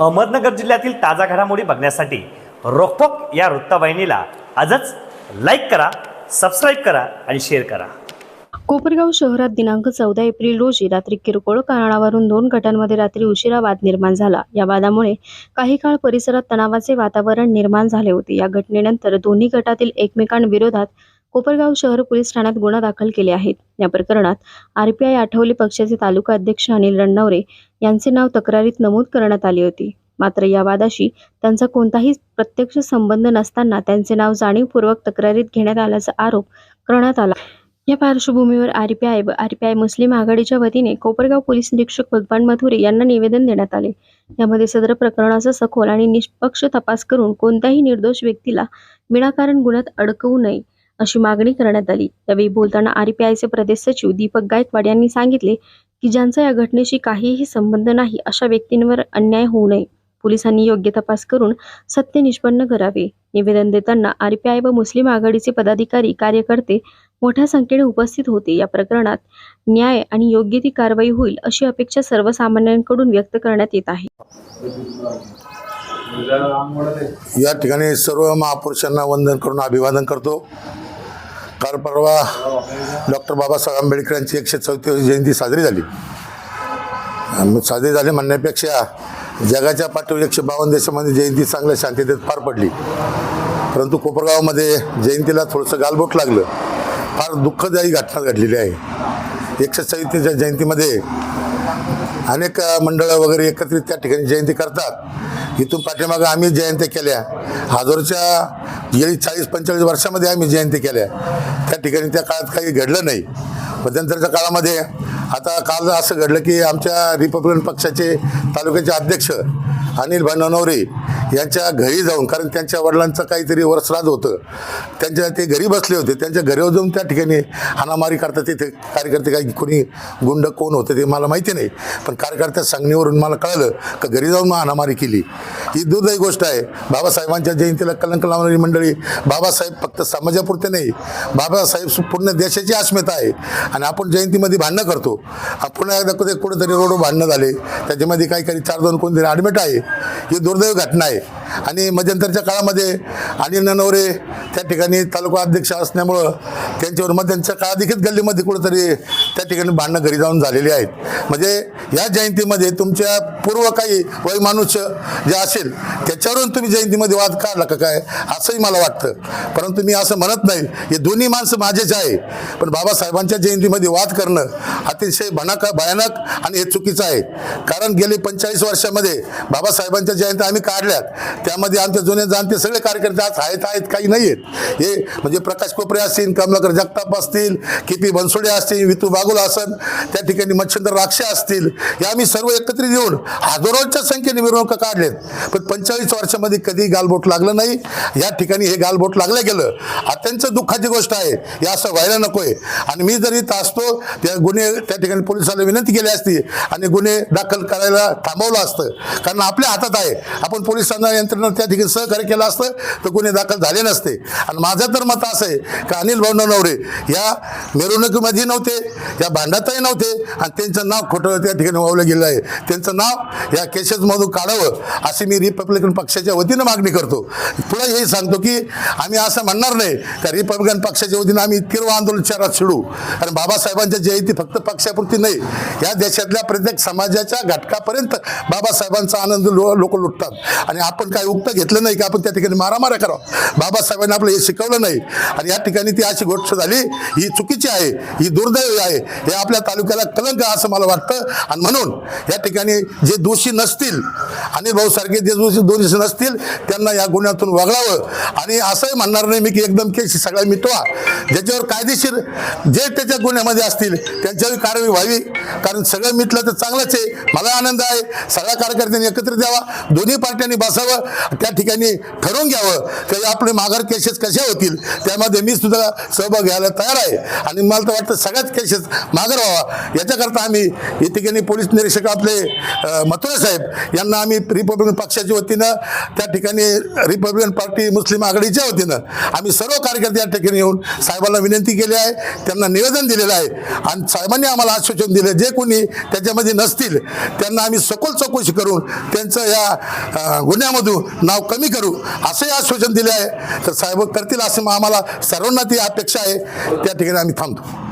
अहमदनगर जिल्ह्यातील ताजा घडामोडी बघण्यासाठी रोखोक या वृत्तवाहिनीला आजच लाईक करा सबस्क्राईब करा आणि शेअर करा. कोपरगाव शहरात दिनांक चौदा एप्रिल रोजी रात्री किरकोळ कारणावरून दोन गटांमध्ये रात्री उशिरा वाद निर्माण झाला. या वादामुळे काही काळ परिसरात तणावाचे वातावरण निर्माण झाले होते. या घटनेनंतर दोन्ही गटातील एकमेकांविरोधात कोपरगाव शहर पोलीस ठाण्यात गुन्हा दाखल केले आहेत. या प्रकरणात आरपीआय आठवले पक्षाचे तालुका अध्यक्ष अनिल रणनवरे यांचे नाव तक्रारीत नमूद करण्यात आले होते. मात्र या वादाशी त्यांचा कोणताही प्रत्यक्ष संबंध नसताना त्यांचे नाव जाणीवपूर्वक तक्रारीत घेण्यात आल्याचा आरोप करण्यात आला. या पार्श्वभूमीवर आरपीआय व आरपीआय मुस्लिम आघाडीच्या वतीने कोपरगाव पोलीस निरीक्षक भगवान मथुरे यांना निवेदन देण्यात आले. यामध्ये सदर प्रकरणाचा सखोल आणि निष्पक्ष तपास करून कोणत्याही निर्दोष व्यक्तीला विनाकारण गुन्ह्यात अडकवू नये अशी मागणी करण्यात आली. यावेळी बोलताना आरपीआयचे प्रदेश सचिव दीपक गायकवाड यांनी सांगितले की ज्यांचा या घटनेशी काहीही संबंध नाही अशा व्यक्तींवर अन्याय होऊ नये. पोलिसांनी योग्य तपास करून सत्य निष्पन्न करावे. निवेदन देताना आरपीआय व मुस्लिम आघाडीचे पदाधिकारी कार्यकर्ते मोठ्या संख्येने उपस्थित होते. या प्रकरणात न्याय आणि योग्य ती कारवाई होईल अशी अपेक्षा सर्वसामान्यांकडून व्यक्त करण्यात येत आहे. या ठिकाणी सर्व महापुरुषांना वंदन करून अभिवादन करतो. काल परवा डॉक्टर बाबासाहेब आंबेडकरांची एकशे चौतीस जयंती साजरी झाली. साजरी झाली म्हणण्यापेक्षा जगाच्या पाठीवर एकशे बावन्न देशामध्ये जयंती चांगल्या शांततेत पार पडली. परंतु कोपरगावमध्ये जयंतीला थोडंसं गालबोट लागलं. फार दुःखदायी घटना घडलेली आहे. एकशे चौतीच्या जयंतीमध्ये अनेक मंडळं वगैरे एकत्रित त्या ठिकाणी जयंती करतात. इथून पाठीमागं आम्ही जयंत्या केल्या. हजारोच्या गेली चाळीस पंचेचाळीस वर्षामध्ये आम्ही जयंती केल्या. त्या ठिकाणी त्या काळात काही घडलं नाही. मध्यंतरच्या काळामध्ये आता काल असं घडलं की आमच्या रिपब्लिकन पक्षाचे तालुक्याचे अध्यक्ष अनिल भाई ननवरे यांच्या घरी जाऊन कारण त्यांच्या वडिलांचं काहीतरी वरसराज होतं. त्यांच्या ते घरी बसले होते. त्यांच्या घरी जाऊन त्या ठिकाणी हाणामारी करतात. तिथे कार्यकर्ते काही कोणी गुंड कोण होते ते मला माहिती नाही. पण कार्यकर्त्या सांगणीवरून मला कळलं का घरी जाऊन मग हाणामारी केली. ही दुर्दैवी गोष्ट आहे. बाबासाहेबांच्या जयंतीला कलंक लावणारी मंडळी बाबासाहेब फक्त समाजापुरते नाही बाबासाहेब पूर्ण देशाची अस्मिता आहे. आणि आपण जयंतीमध्ये भांडणं करतो. पुन्हा एकदा कुठे कुठेतरी रोडवर भांडणं झाले. त्याच्यामध्ये काही काही चार दोन कोणतरी ॲडमिट आहे. ही दुर्दैवी घटना आहे. life. आणि मध्यंतरच्या काळामध्ये अनिल ननवरे त्या ठिकाणी तालुका अध्यक्ष असल्यामुळं त्यांच्यावर मध्यंतरच्या काळात देखील गल्लीमध्ये कुठेतरी त्या ठिकाणी भांडणं घरी जाऊन झालेली आहेत. म्हणजे या जयंतीमध्ये तुमच्या पूर्व काही वयमानुष्य जे असेल त्याच्यावरून तुम्ही जयंतीमध्ये वाद काढला का काय? असंही मला वाटतं. परंतु मी असं म्हणत नाही हे दोन्ही माणसं माझेच आहे. पण बाबासाहेबांच्या जयंतीमध्ये वाद करणं अतिशय भनाक भयानक आणि हे चुकीचं आहे. कारण गेले पंचेचाळीस वर्षामध्ये बाबासाहेबांच्या जयंती आम्ही काढल्यात. त्यामध्ये आमचे जुने जाणते सगळे कार्यकर्ते आज आहेत आहेत काही नाही आहेत हे म्हणजे प्रकाश कोपरे असतील कमलाकर जगताप असतील के पी बनसोडे असतील वितू बागुल असन त्या ठिकाणी मच्छिंद्र राक्षे असतील हे आम्ही सर्व एकत्रित येऊन हजारोच्या संख्येने मिरवणुका काढलेत. पण पंचेचाळीस वर्षामध्ये कधी गालबोट लागलं नाही. या ठिकाणी हे गालबोट लागलं गेलं. अत्यंत दुःखाची गोष्ट आहे. हे असं व्हायला नकोय. आणि मी जरी इथं असतो त्या गुन्हे त्या ठिकाणी पोलिसाला विनंती केली असती आणि गुन्हे दाखल करायला थांबवलं असतं. कारण आपल्या हातात आहे. आपण पोलिसांना यंत्रणा त्या ठिकाणी सहकार्य केलं असतं तर गुन्हे दाखल झाले नसते. आणि माझं तर मत असं आहे की अनिल भाऊ नवरे या मिरवणुकीमध्ये नव्हते या भांडातही नव्हते आणि त्यांचं नाव खोटं त्या ठिकाणी वावलं गेलं आहे. त्यांचं नाव या केसेसमधून काढावं अशी मी रिपब्लिकन पक्षाच्या वतीनं मागणी करतो. तुला हे सांगतो की आम्ही असं म्हणणार नाही का रिपब्लिकन पक्षाच्या वतीनं आम्ही तीव्र आंदोलन शहरात छिडू कारण बाबासाहेबांच्या जयंती फक्त पक्षापुरती नाही या देशातल्या प्रत्येक समाजाच्या घटकापर्यंत बाबासाहेबांचा आनंद लो लोक लुटतात. आणि आपण काय उक्त घेतलं नाही की आपण त्या ठिकाणी मारामाऱ्या करावं. बाबासाहेबांनी आपलं हे शिकवलं नाही. आणि या ठिकाणी ती अशी गोष्ट झाली ही चुकीची आहे ही दुर्दैवी आहे. हे आपल्या तालुक्याला कलंक असं मला वाटतं. आणि म्हणून या ठिकाणी जे दोषी नसतील आणि भाऊसारखे जे दोषी दोषी नसतील त्यांना या गुन्ह्यातून वगळावं आणि असंही म्हणणार नाही मी की एकदम केस सगळ्या मिटवा. ज्याच्यावर कायदेशीर जे त्याच्या गुन्ह्यामध्ये असतील त्यांच्यावर कारवाई व्हावी. कारण सगळं मिटलं तर चांगलंच आहे. मला आनंद आहे. सगळ्या कार्यकर्त्यांनी एकत्रित द्यावा दोन्ही पार्ट्यांनी बसावं. त्या ठिकाणी ठरवून घ्यावं. की आपले माघार केसेस कशा होतील त्यामध्ये मी सुद्धा सहभाग घ्यायला तयार आहे. आणि मला तर वाटतं सगळ्याच केसेस माघार व्हावा. याच्याकरता आम्ही या ठिकाणी पोलीस निरीक्षक आपले मथुरा साहेब यांना आम्ही रिपब्लिकन पक्षाच्या वतीनं त्या ठिकाणी रिपब्लिकन पार्टी मुस्लिम आघाडीच्या वतीनं आम्ही सर्व कार्यकर्ते या ठिकाणी येऊन साहेबांना विनंती केली आहे त्यांना निवेदन दिलेलं आहे. आणि साहेबांनी आम्हाला आश्वासन दिलं जे कोणी त्याच्यामध्ये नसतील त्यांना आम्ही सखोल चौकशी करून त्यांचं या गुन्ह्यामधून नाव कमी करू असंही आश्वासन दिले आहे. तर साहेब करतील असं आम्हाला सर्वांना ती अपेक्षा आहे. त्या ठिकाणी आम्ही थांबतो.